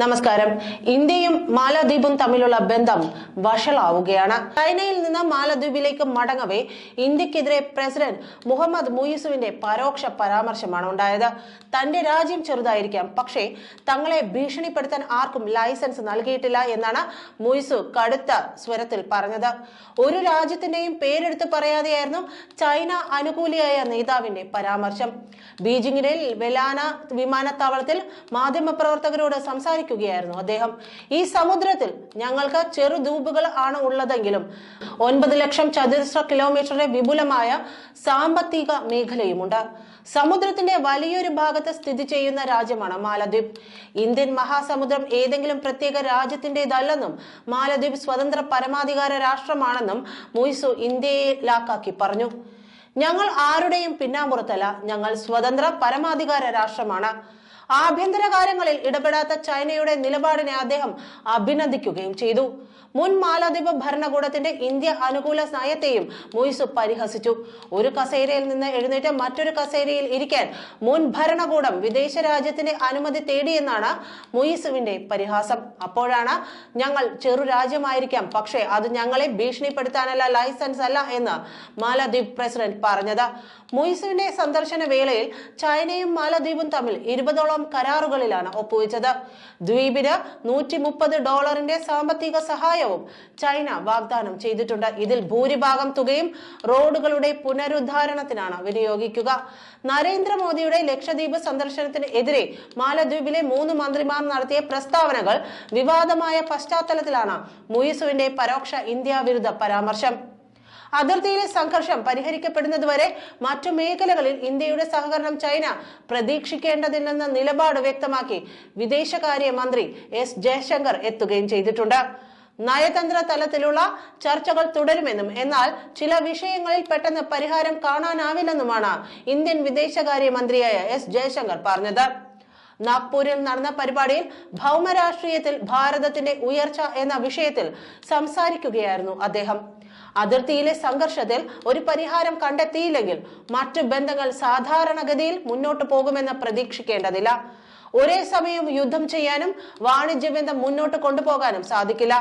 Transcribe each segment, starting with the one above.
നമസ്കാരം. ഇന്ത്യയും മാലദ്വീപും തമ്മിലുള്ള ബന്ധം വഷളാവുകയാണ്. ചൈനയിൽ നിന്ന് മാലദ്വീപിലേക്ക് മടങ്ങവേ ഇന്ത്യക്കെതിരെ പ്രസിഡന്റ് മുഹമ്മദ് മുയിസുവിന്റെ പരോക്ഷ പരാമർശമാണ് ഉണ്ടായത്. തന്റെ രാജ്യം ചെറുതായിരിക്കാം പക്ഷേ തങ്ങളെ ഭീഷണിപ്പെടുത്താൻ ആർക്കും ലൈസൻസ് നൽകിയിട്ടില്ല എന്നാണ് മുയിസു കടുത്ത സ്വരത്തിൽ പറഞ്ഞത്. ഒരു രാജ്യത്തിന്റെയും പേരെടുത്ത് പറയാതെയായിരുന്നു ചൈന അനുകൂലിയായ നേതാവിന്റെ പരാമർശം. ബീജിംഗിലെ വെലാന വിമാനത്താവളത്തിൽ മാധ്യമപ്രവർത്തകരോട് സംസാരിക്കുകയായിരുന്നു അദ്ദേഹം. ഈ സമുദ്രത്തിൽ ഞങ്ങൾക്ക് ചെറു ദ്വീപുകൾ ആണ് ഉള്ളതെങ്കിലും ഒൻപത് ലക്ഷം ചതുരശ്ര കിലോമീറ്ററിന്റെ വിപുലമായ സാമ്പത്തിക മേഖലയുമുണ്ട്. സമുദ്രത്തിന്റെ വലിയൊരു ഭാഗത്ത് സ്ഥിതി ചെയ്യുന്ന രാജ്യമാണ് മാലദ്വീപ്. ഇന്ത്യൻ മഹാസമുദ്രം ഏതെങ്കിലും പ്രത്യേക രാജ്യത്തിന്റെതല്ലെന്നും മാലദ്വീപ് സ്വതന്ത്ര പരമാധികാര രാഷ്ട്രമാണെന്നും മുയ്സു ഇന്ത്യയെ ലാക്കാക്കി പറഞ്ഞു. ഞങ്ങൾ ആരുടെയും പിന്നാമ്പുറത്തല്ല ഞങ്ങൾ സ്വതന്ത്ര പരമാധികാര രാഷ്ട്രമാണ്. ആഭ്യന്തര കാര്യങ്ങളിൽ ഇടപെടാത്ത ചൈനയുടെ നിലപാടിനെ അദ്ദേഹം അഭിനന്ദിക്കുകയും ചെയ്തു. മുൻ മാലദ്വീപ് ഭരണകൂടത്തിന്റെ ഇന്ത്യ അനുകൂല നയത്തെയും മുയിസു പരിഹസിച്ചു. ഒരു കസേരയിൽ നിന്ന് എഴുന്നേറ്റ് മറ്റൊരു കസേരയിൽ ഇരിക്കാൻ മുൻ ഭരണകൂടം വിദേശ രാജ്യത്തിന്റെ അനുമതി തേടിയെന്നാണ് മുയിസുവിന്റെ പരിഹാസം. അപ്പോഴാണ് ഞങ്ങൾ ചെറു രാജ്യമായിരിക്കാം പക്ഷേ അത് ഞങ്ങളെ ഭീഷണിപ്പെടുത്താനല്ല ലൈസൻസ് അല്ല എന്ന് മാലദ്വീപ് പ്രസിഡന്റ് പറഞ്ഞത്. മുയിസുവിന്റെ സന്ദർശന വേളയിൽ ചൈനയും മാലദ്വീപും തമ്മിൽ ഇരുപതോളം കരാറുകളിലാണ് ഒപ്പുവെച്ചത്. ദ്വീപിന് നൂറ്റി മുപ്പത് ഡോളറിന്റെ സാമ്പത്തിക സഹായവും ചൈന വാഗ്ദാനം ചെയ്തിട്ടുണ്ട്. ഇതിൽ ഭൂരിഭാഗം തുകയും റോഡുകളുടെ പുനരുദ്ധാരണത്തിനാണ് വിനിയോഗിക്കുക. നരേന്ദ്രമോദിയുടെ ലക്ഷദ്വീപ് സന്ദർശനത്തിന് എതിരെ മാലദ്വീപിലെ മൂന്ന് മന്ത്രിമാർ നടത്തിയ പ്രസ്താവനകൾ വിവാദമായ പശ്ചാത്തലത്തിലാണ് മുയിസുവിന്റെ പരോക്ഷ ഇന്ത്യ വിരുദ്ധ പരാമർശം. അതിർത്തിയിലെ സംഘർഷം പരിഹരിക്കപ്പെടുന്നതുവരെ മറ്റു മേഖലകളിൽ ഇന്ത്യയുടെ സഹകരണം ചൈന പ്രതീക്ഷിക്കേണ്ടതില്ലെന്ന നിലപാട് വ്യക്തമാക്കി വിദേശകാര്യ മന്ത്രി എസ് ജയശങ്കർ എത്തുകയും ചെയ്തിട്ടുണ്ട്. നയതന്ത്ര തലത്തിലുള്ള ചർച്ചകൾ തുടരുമെന്നും എന്നാൽ ചില വിഷയങ്ങളിൽ പെട്ടെന്ന് പരിഹാരം കാണാനാവില്ലെന്നുമാണ് ഇന്ത്യൻ വിദേശകാര്യ മന്ത്രിയായ എസ് ജയശങ്കർ പറഞ്ഞത്. നാഗ്പൂരിൽ നടന്ന പരിപാടിയിൽ ഭൗമരാഷ്ട്രീയത്തിൽ ഭാരതത്തിന്റെ ഉയർച്ച എന്ന വിഷയത്തിൽ സംസാരിക്കുകയായിരുന്നു അദ്ദേഹം. അതിർത്തിയിലെ സംഘർഷത്തിൽ ഒരു പരിഹാരം കണ്ടെത്തിയില്ലെങ്കിൽ മറ്റു ബന്ധങ്ങൾ സാധാരണഗതിയിൽ മുന്നോട്ടു പോകുമെന്ന് പ്രതീക്ഷിക്കേണ്ടതില്ല. ഒരേ സമയം യുദ്ധം ചെയ്യാനും വാണിജ്യ ബന്ധം മുന്നോട്ട് കൊണ്ടുപോകാനും സാധിക്കില്ല.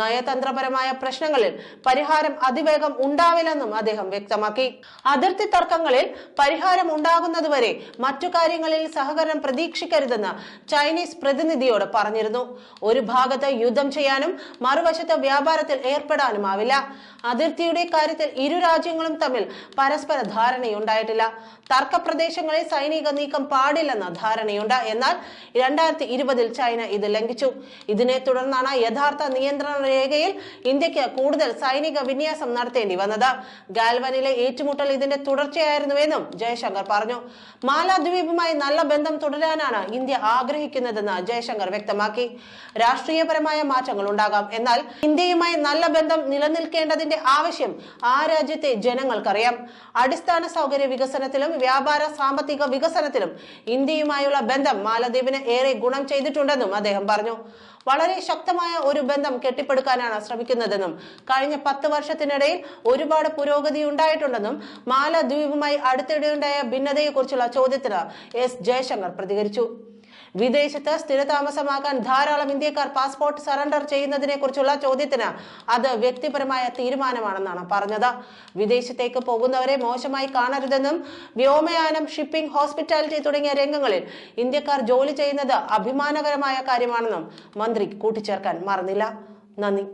നയതന്ത്രപരമായ പ്രശ്നങ്ങളിൽ പരിഹാരം അതിവേഗം ഉണ്ടാവില്ലെന്നും അദ്ദേഹം വ്യക്തമാക്കി. അതിർത്തി തർക്കങ്ങളിൽ പരിഹാരം ഉണ്ടാകുന്നതുവരെ മറ്റു കാര്യങ്ങളിൽ സഹകരണം പ്രതീക്ഷിക്കരുതെന്ന് ചൈനീസ് പ്രതിനിധിയോട് പറഞ്ഞിരുന്നു. ഒരു ഭാഗത്ത് യുദ്ധം ചെയ്യാനും മറുവശത്ത് വ്യാപാരത്തിൽ ഏർപ്പെടാനും ആവില്ല അതിർത്തിയുടെ കാര്യത്തിൽ ഇരു രാജ്യങ്ങളും തമ്മിൽ പരസ്പര ധാരണയുണ്ടായിട്ടില്ല. തർക്ക പ്രദേശങ്ങളിൽ സൈനിക നീക്കം പാടില്ലെന്ന ധാരണയുണ്ട്. എന്നാൽ രണ്ടായിരത്തി ഇരുപതിൽ ചൈന ഇത് ലംഘിച്ചു. ഇതിനെ തുടർന്നാണ് യഥാർത്ഥ നിയന്ത്രണ രേഖയിൽ ഇന്ത്യയ്ക്ക് കൂടുതൽ സൈനിക വിന്യാസം നടത്തേണ്ടി വന്നത്. ഗാൽവനിലെ ഏറ്റുമുട്ടൽ ഇതിന്റെ തുടർച്ചയായിരുന്നുവെന്നും ജയശങ്കർ പറഞ്ഞു. മാലാദ്വീപുമായി നല്ല ബന്ധം തുടരാനാണ് ഇന്ത്യ ആഗ്രഹിക്കുന്നതെന്ന് ജയശങ്കർ വ്യക്തമാക്കി. രാഷ്ട്രീയപരമായ മാറ്റങ്ങൾ ഉണ്ടാകാം. എന്നാൽ ഇന്ത്യയുമായി നല്ല ബന്ധം നിലനിൽക്കേണ്ടതിന്റെ ആവശ്യം ആ രാജ്യത്തെ ജനങ്ങൾക്കറിയാം. അടിസ്ഥാന സൗകര്യ വികസനത്തിലും വ്യാപാര സാമ്പത്തിക വികസനത്തിലും ഇന്ത്യയുമായുള്ള ബന്ധം മാലദ്വീപിന് ഏറെ ഗുണം ചെയ്തിട്ടുണ്ടെന്നും അദ്ദേഹം പറഞ്ഞു. വളരെ ശക്തമായ ഒരു ബന്ധം കെട്ടിപ്പടുക്കാനാണ് ശ്രമിക്കുന്നതെന്നും കഴിഞ്ഞ പത്ത് വർഷത്തിനിടയിൽ ഒരുപാട് പുരോഗതി ഉണ്ടായിട്ടുണ്ടെന്നും മാലദ്വീപുമായി അടുത്തിടെയുണ്ടായ ഭിന്നതയെക്കുറിച്ചുള്ള ചോദ്യത്തിന് എസ് ജയശങ്കർ പ്രതികരിച്ചു. വിദേശത്ത് സ്ഥിരതാമസമാക്കാൻ ധാരാളം ഇന്ത്യക്കാർ പാസ്പോർട്ട് സറണ്ടർ ചെയ്യുന്നതിനെ കുറിച്ചുള്ള ചോദ്യത്തിന് അത് വ്യക്തിപരമായ തീരുമാനമാണെന്നാണ് പറഞ്ഞത്. വിദേശത്തേക്ക് പോകുന്നവരെ മോശമായി കാണരുതെന്നും വ്യോമയാനം ഷിപ്പിംഗ് ഹോസ്പിറ്റാലിറ്റി തുടങ്ങിയ രംഗങ്ങളിൽ ഇന്ത്യക്കാർ ജോലി ചെയ്യുന്നത് അഭിമാനകരമായ കാര്യമാണെന്നും മന്ത്രി കൂട്ടിച്ചേർക്കാൻ മറന്നില്ല. നന്ദി.